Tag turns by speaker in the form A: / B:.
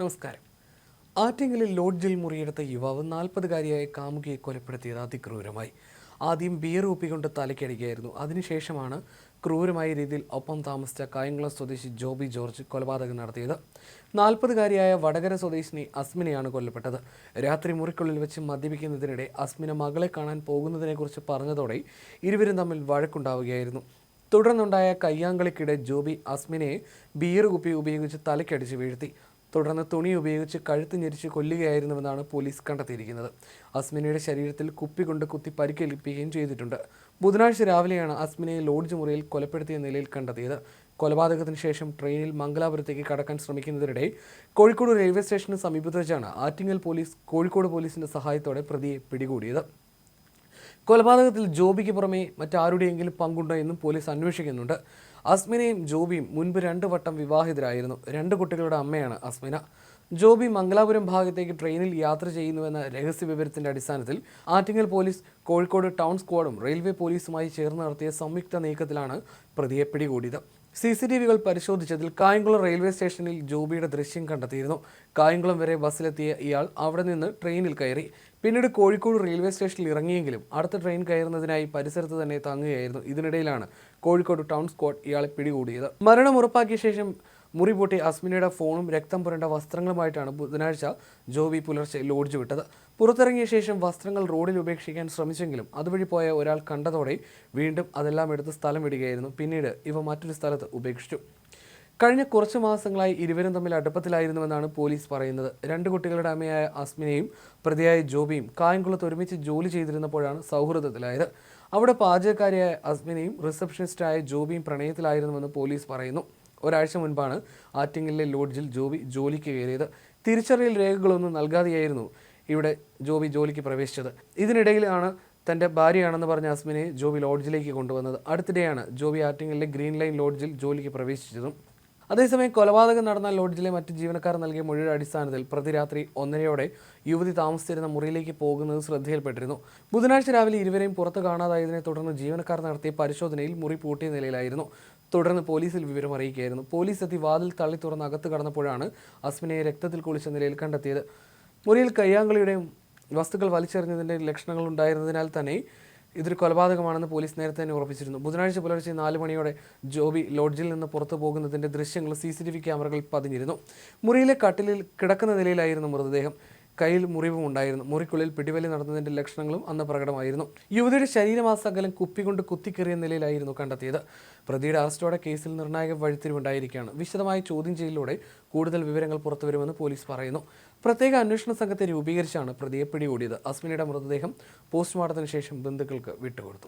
A: നമസ്കാരം. ആറ്റിങ്ങലിൽ ലോഡ്ജിൽ മുറിയെടുത്ത യുവാവ് നാൽപ്പതുകാരിയായ കാമുകിയെ കൊലപ്പെടുത്തിയത് അതിക്രൂരമായി. ആദ്യം ബിയർ ഊപ്പിക്കൊണ്ട് തലയ്ക്കടിക്കുകയായിരുന്നു അതിനുശേഷമാണ് ക്രൂരമായ രീതിയിൽ ഒപ്പം താമസിച്ച കായംകുളം സ്വദേശി ജോബി ജോർജ് കൊലപാതകം നടത്തിയത്. നാൽപ്പതുകാരിയായ വടകര സ്വദേശിനി അസ്മിനെയാണ് കൊല്ലപ്പെട്ടത്. രാത്രി മുറിക്കുള്ളിൽ വെച്ച് മദ്യപിക്കുന്നതിനിടെ അസ്മിന മകളെ കാണാൻ പോകുന്നതിനെക്കുറിച്ച് പറഞ്ഞതോടെ ഇരുവരും തമ്മിൽ വഴക്കുണ്ടാവുകയായിരുന്നു. തുടർന്നുണ്ടായ കയ്യാങ്കളിക്കിടെ ജോബി അസ്മിനെ ബിയർ കുപ്പി ഉപയോഗിച്ച് തലയ്ക്കടിച്ച് വീഴ്ത്തി. തുടർന്ന് തുണി ഉപയോഗിച്ച് കഴുത്ത് ഞെരിച്ച് കൊല്ലുകയായിരുന്നുവെന്നാണ് പോലീസ് കണ്ടെത്തിയിരിക്കുന്നത്. അസ്മിനയുടെ ശരീരത്തിൽ കുപ്പി കൊണ്ട് കുത്തി പരിക്കേൽപ്പിക്കുകയും ചെയ്തിട്ടുണ്ട്. ബുധനാഴ്ച രാവിലെയാണ് അസ്മിനയെ ലോഡ്ജ് മുറിയിൽ കൊലപ്പെടുത്തിയ നിലയിൽ കണ്ടെത്തിയത്. കൊലപാതകത്തിന് ശേഷം ട്രെയിനിൽ മംഗലാപുരത്തേക്ക് കടക്കാൻ ശ്രമിക്കുന്നതിനിടെ കോഴിക്കോട് റെയിൽവേ സ്റ്റേഷന് സമീപത്ത് വെച്ചാണ് ആറ്റിങ്ങൽ പോലീസ് കോഴിക്കോട് പോലീസിന്റെ സഹായത്തോടെ പ്രതിയെ പിടികൂടിയത്. കൊലപാതകത്തിൽ ജോബിക്ക് പുറമെ മറ്റാരുടെയെങ്കിലും പങ്കുണ്ടോ എന്നും പോലീസ് അന്വേഷിക്കുന്നുണ്ട്. അസ്മിനയും ജോബിയും മുൻപ് രണ്ട് വട്ടം വിവാഹിതരായിരുന്നു. രണ്ട് കുട്ടികളുടെ അമ്മയാണ് അസ്മിന. ജോബി മംഗലാപുരം ഭാഗത്തേക്ക് ട്രെയിനിൽ യാത്ര ചെയ്യുന്നുവെന്ന രഹസ്യ വിവരത്തിന്റെ അടിസ്ഥാനത്തിൽ ആറ്റിങ്ങൽ പോലീസ് കോഴിക്കോട് ടൗൺ സ്ക്വാഡും റെയിൽവേ പോലീസുമായി ചേർന്ന് നടത്തിയ സംയുക്ത നീക്കത്തിലാണ് പ്രതിയെ പിടികൂടിയത്. സി സി ടി വികൾ പരിശോധിച്ചതിൽ കായംകുളം റെയിൽവേ സ്റ്റേഷനിൽ ജോബിയുടെ ദൃശ്യം കണ്ടെത്തിയിരുന്നു. കായംകുളം വരെ ബസ്സിലെത്തിയ ഇയാൾ അവിടെ നിന്ന് ട്രെയിനിൽ കയറി. പിന്നീട് കോഴിക്കോട് റെയിൽവേ സ്റ്റേഷനിൽ ഇറങ്ങിയെങ്കിലും അടുത്ത ട്രെയിൻ കയറുന്നതിനായി പരിസരത്ത് തന്നെ തങ്ങുകയായിരുന്നു. ഇതിനിടയിലാണ് കോഴിക്കോട് ടൗൺ സ്ക്വാഡ് ഇയാളെ പിടികൂടിയത്. മരണം ഉറപ്പാക്കിയ ശേഷം മുറി പൊട്ടി അസ്മിനയുടെ ഫോണും രക്തം പുരണ്ട വസ്ത്രങ്ങളുമായിട്ടാണ് ബുധനാഴ്ച ജോബി പുലർച്ചെ ലോഡ്ജ് വിട്ടത്. പുറത്തിറങ്ങിയ ശേഷം വസ്ത്രങ്ങൾ റോഡിൽ ഉപേക്ഷിക്കാൻ ശ്രമിച്ചെങ്കിലും അതുവഴി പോയ ഒരാൾ കണ്ടതോടെ വീണ്ടും അതെല്ലാം എടുത്ത് സ്ഥലം വിടുകയായിരുന്നു പിന്നീട് ഇവ മറ്റൊരു സ്ഥലത്ത് ഉപേക്ഷിച്ചു. കഴിഞ്ഞ കുറച്ച് മാസങ്ങളായി ഇരുവരും തമ്മിൽ അടുപ്പത്തിലായിരുന്നുവെന്നാണ് പോലീസ് പറയുന്നത്. രണ്ട് കുട്ടികളുടെ അമ്മയായ അസ്മിനയും പ്രതിയായ ജോബിയും കായംകുളത്ത് ഒരുമിച്ച് ജോലി ചെയ്തിരുന്നപ്പോഴാണ് സൗഹൃദത്തിലായത്. അവിടെ പാചകക്കാരിയായ അസ്മിനയും റിസപ്ഷനിസ്റ്റായ ജോബിയും പ്രണയത്തിലായിരുന്നുവെന്ന് പോലീസ് പറയുന്നു. ഒരാഴ്ച മുൻപാണ് ആറ്റിങ്ങലിലെ ലോഡ്ജിൽ ജോബി ജോലിക്ക് കയറിയത്. തിരിച്ചറിയൽ രേഖകളൊന്നും നൽകാതെയായിരുന്നു ഇവിടെ ജോബി ജോലിക്ക് പ്രവേശിച്ചത്. ഇതിനിടയിലാണ് തന്റെ ഭാര്യയാണെന്ന് പറഞ്ഞ അസ്മിനെ ജോബി ലോഡ്ജിലേക്ക് കൊണ്ടുവന്നത്. അടുത്തിടെയാണ് ജോബി ആറ്റിങ്ങലിലെ ഗ്രീൻ ലൈൻ ലോഡ്ജിൽ ജോലിക്ക് പ്രവേശിച്ചതും അതേസമയം കൊലപാതകം നടന്ന ലോഡ്ജിലെ മറ്റ് ജീവനക്കാർ നൽകിയ മൊഴിയുടെ അടിസ്ഥാനത്തിൽ പ്രതി രാത്രി ഒന്നരയോടെ യുവതി താമസിച്ചിരുന്ന മുറിയിലേക്ക് പോകുന്നത് ശ്രദ്ധയിൽപ്പെട്ടിരുന്നു. ബുധനാഴ്ച രാവിലെ ഇരുവരെയും പുറത്ത് കാണാതായതിനെ തുടർന്ന് ജീവനക്കാർ നടത്തിയ പരിശോധനയിൽ മുറി പൂട്ടിയ നിലയിലായിരുന്നു. തുടർന്ന് പോലീസിൽ വിവരം അറിയിക്കുകയായിരുന്നു. പോലീസ് എത്തി വാതിൽ തള്ളി തുറന്ന് അകത്ത് കടന്നപ്പോഴാണ് അസ്മിനെ രക്തത്തിൽ കുളിച്ച നിലയിൽ കണ്ടെത്തിയത്. മുറിയിൽ കയ്യാങ്കളിയുടെയും വസ്തുക്കൾ വലിച്ചെറിഞ്ഞതിന്റെ ലക്ഷണങ്ങൾ ഉണ്ടായിരുന്നതിനാൽ തന്നെ ഇതൊരു കൊലപാതകമാണെന്ന് പോലീസ് നേരത്തെ തന്നെ ഉറപ്പിച്ചിരുന്നു. ബുധനാഴ്ച പുലർച്ചെ നാല് മണിയോടെ ജോബി ലോഡ്ജിൽ നിന്ന് പുറത്തു പോകുന്നതിന്റെ ദൃശ്യങ്ങൾ സി സി ടി വി പതിഞ്ഞിരുന്നു. മുറിയിലെ കട്ടിലിൽ കിടക്കുന്ന നിലയിലായിരുന്നു മൃതദേഹം. കയ്യിൽ മുറിവും ഉണ്ടായിരുന്നു. മുറിക്കുള്ളിൽ പിടിവലി നടന്നതിന്റെ ലക്ഷണങ്ങളും അന്ന് പ്രകടമായിരുന്നു. യുവതിയുടെ ശരീരമാസകലം കുപ്പികൊണ്ട് കുത്തിക്കെറിയ നിലയിലായിരുന്നു കണ്ടെത്തിയത്. പ്രതിയുടെ അറസ്റ്റോടെ കേസിൽ നിർണായക വഴിത്തിരിവുണ്ടായിരിക്കുകയാണ്. വിശദമായ ചോദ്യം ചെയ്യലിലൂടെ കൂടുതൽ വിവരങ്ങൾ പുറത്തുവരുമെന്ന് പോലീസ് പറയുന്നു. പ്രത്യേക അന്വേഷണ സംഘത്തെ രൂപീകരിച്ചാണ് പ്രതിയെ പിടികൂടിയത്. അസ്മിനയുടെ മൃതദേഹം പോസ്റ്റ്മോർട്ടത്തിന് ശേഷം ബന്ധുക്കൾക്ക് വിട്ടുകൊടുത്തു.